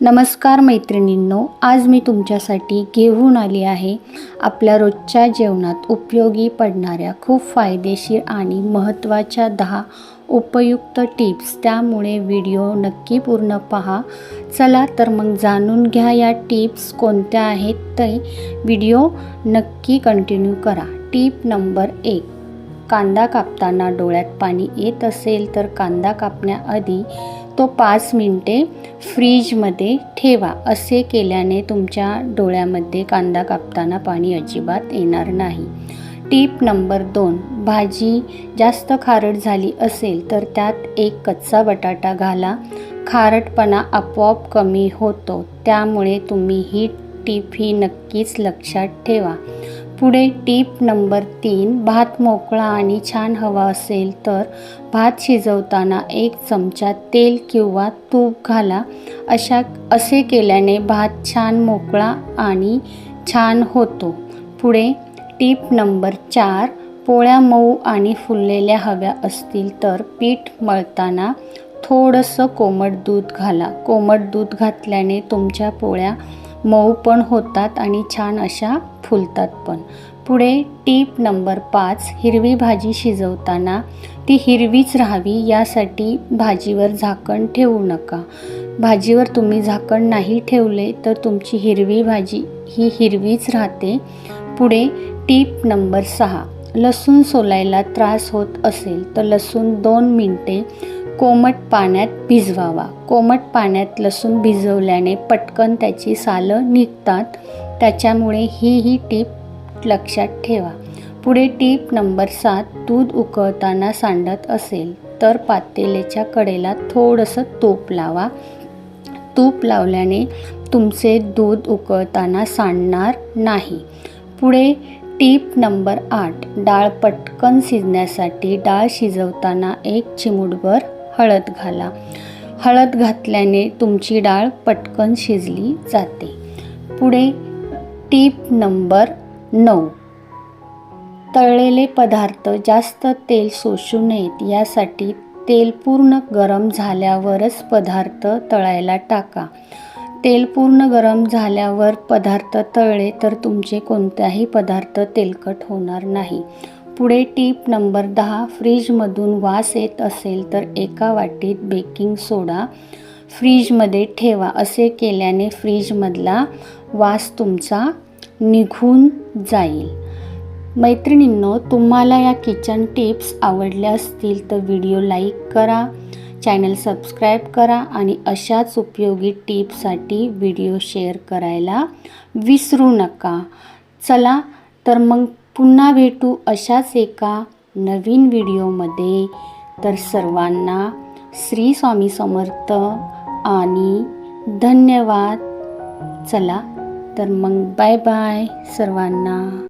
नमस्कार मैत्रिणींनो आज मी तुमच्यासाठी घेऊन आली आहे आपल्या रोजच्या जेवणात उपयोगी पडणाऱ्या खूप फायदेशीर आणि महत्त्वाच्या दहा उपयुक्त टिप्स. त्यामुळे व्हिडिओ नक्की पूर्ण पहा. चला तर मग जाणून घ्या या टिप्स कोणत्या आहेत ते. व्हिडिओ नक्की कंटिन्यू करा. टीप नंबर एक कांदा कापताना डोळ्यात पाणी येत असेल तर कांदा कापण्याआधी तो पाच मिनटे फ्रीजमध्ये ठेवा. असे केल्याने तुमच्या डोळ्यामध्ये कांदा कापताना पाणी अजिबात येणार नाही. टीप नंबर दोन भाजी जास्त खारट झाली असेल तर त्यात एक कच्चा बटाटा घाला. खारटपणा आपोआप कमी होतो त्यामुळे तुम्ही ही टीप ही नक्कीच लक्षात ठेवा. पुढे टीप नंबर तीन भात मोकळा आणि छान हवा असेल तर भात शिजवताना एक चमचा तेल किंवा तूप घाला. अशा असे केल्याने भात छान मोकळा आणि छान होतो. पुढे टीप नंबर चार पोळ्या मऊ आणि फुललेल्या हव्या असतील तर पीठ मळताना थोडंसं कोमट दूध घाला. कोमट दूध घातल्याने तुमच्या पोळ्या मऊ पण होतात आणि छान अशा फुलतात पण. पुढे टीप नंबर पाच हिरवी भाजी शिजवताना ती हिरवीच राहावी यासाठी भाजीवर झाकण ठेवू नका. भाजीवर तुम्ही झाकण नाही ठेवले तर तुमची हिरवी भाजी ही हिरवीच राहते. पुढे टीप नंबर सहा लसूण सोलायला त्रास होत असेल तर लसूण दोन मिनटे कोमट पाण्यात भिजवावा. कोमट पाण्यात लसूण भिजवल्याने पटकन त्याची सालं निघतात. त्याच्यामुळे ही ही टीप लक्षात ठेवा. पुढे टीप नंबर सात दूध उकळताना सांडत असेल तर पातेल्याच्या कडेला थोडंसं तूप लावा. तूप लावल्याने तुमचे दूध उकळताना सांडणार नाही. पुढे टीप नंबर आठ डाळ पटकन शिजण्यासाठी डाळ शिजवताना एक चिमूटभर हळद घाला. हळद घातल्याने तुमची डाळ पटकन शिजली जाते. पुढे टीप नंबर नऊ. तळलेले पदार्थ जास्त तेल शोषू नयेत. यासाठी तेल पूर्ण गरम झाल्यावरच पदार्थ तळायला टाका. तेल पूर्ण गरम झाल्यावर पदार्थ तळले तर तुमचे कोणताही पदार्थ तेलकट होणार नाही. पुढे टीप नंबर दहा फ्रीजमधून वास येत असेल तर एका वाटीत बेकिंग सोडा. फ्रीजमध्ये ठेवा असे केल्याने फ्रीजमधला वास तुमचा निघून जाईल. मैत्रिणींनो तुम्हाला या किचन टिप्स आवडल्या असतील तर व्हिडिओ लाईक करा चॅनल सबस्क्राईब करा आणि अशाच उपयोगी टिप्ससाठी व्हिडिओ शेअर करायला विसरू नका. चला तर मग पुन्हा भेटू अशाच एका नवीन व्हिडिओमध्ये. तर सर्वांना श्री स्वामी समर्थ आणि धन्यवाद. चला तर मग बाय बाय सर्वांना.